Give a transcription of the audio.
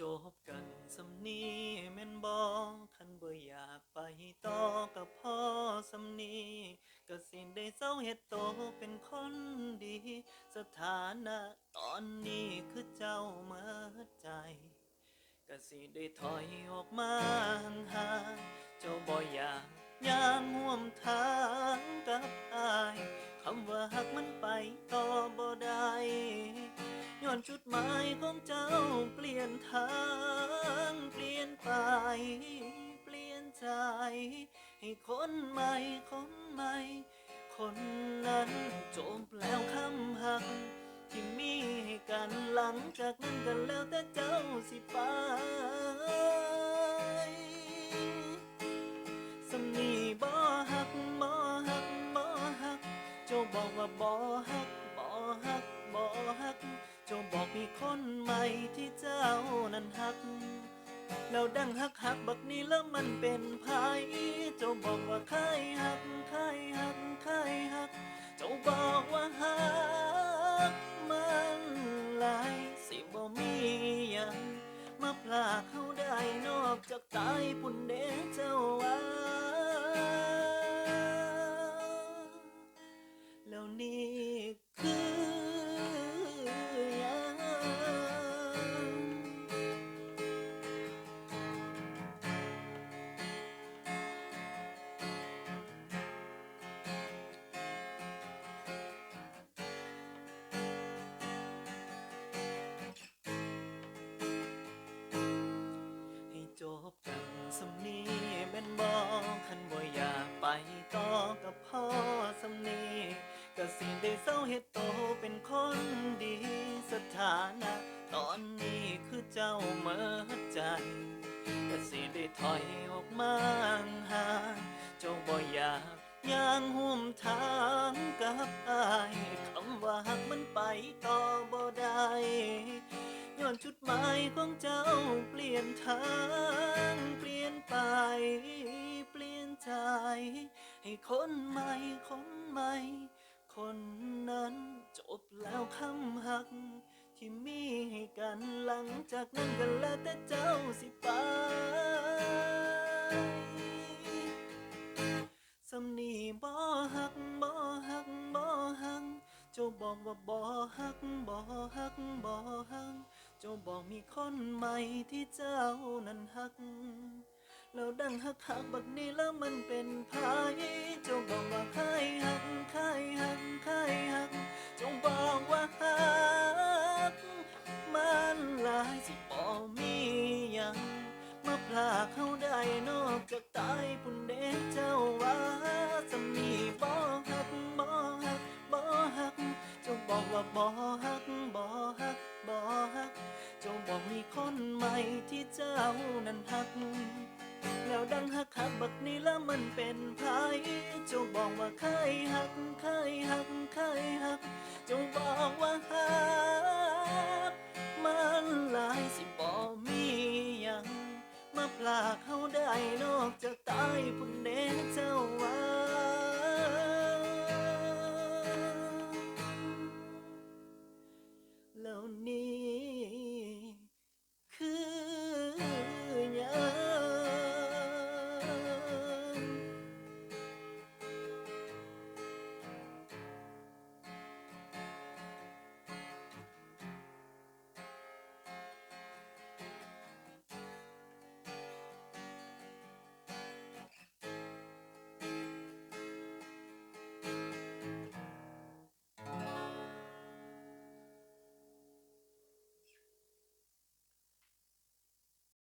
จบกันสำนีแม่นบอกคันบ่อยากไปต่อกับพ่อสำนีก็สิได้เศร้าเฮ็ดโตเป็นคนดี สถานะตอนนี้คือเจ้าเมื่อใจก็สิได้ถอยออกมาห่างๆเจ้าบ่อยากย่างห่วมทางกับอายคำว่าหักมันไปต่อบ่ได้ ย้อนจุดหมายของเจ้าเปลี่ยนทางเปลี่ยนไป เปลี่ยนใจ ให้คนใหม่คนใหม่ คนนั้นจบแล้วคำหัก ที่มีให้กันหลังจากนั้นกันแล้วแต่เจ้าสิไป ที่เจ้านั้นฮัก แล้วดังฮักฮักบักนี้แล้วมันเป็นไผเจ้าบอกว่าใครฮักใครฮักใครฮัก เจ้าบอกว่าฮักมันหลายสิบ่มีหยังมาพลาเขาได้นอกจากตายปุ่นเด้เจ้าว่า กับพ่อสำนีก็สิได้เศร้าเฮ็ดโตเป็นคนดีสถานะ ตอนนี้คือเจ้าเมื่อใจ ก็สิได้ถอยออกมาห่างเจ้าบ่อยากย่างห่วมทางกับอายคำว่าหักมันไปต่อบ่ได้ย้อนจุดหมายของเจ้าเปลี่ยน นั้น จบแล้วคำหัก ที่มีให้กันหลังจากนั้นกันแล้วแต่เจ้าสิไปสำนีบ่ฮักบ่ฮักบ่ฮักเจ้าบอกว่าบ่ฮักบ่ฮักบ่ฮักเจ้าบอกมีคนใหม่ที่เจ้านั้นฮักแล้วดังฮักฮักบักนี้แล้วมันเป็นไผ นั้นฮัก แล้วดังฮักฮักบักนี้แล้วมันเป็นไผเจ้าบอกว่าเคยฮักเคยฮักเคยฮัก เจ้าบอกว่าฮัก มันหลายสิบ่มีหยังมาพลากเขาได้นอกจากตายพุ่นเด้เจ้าว่าแล้วนี่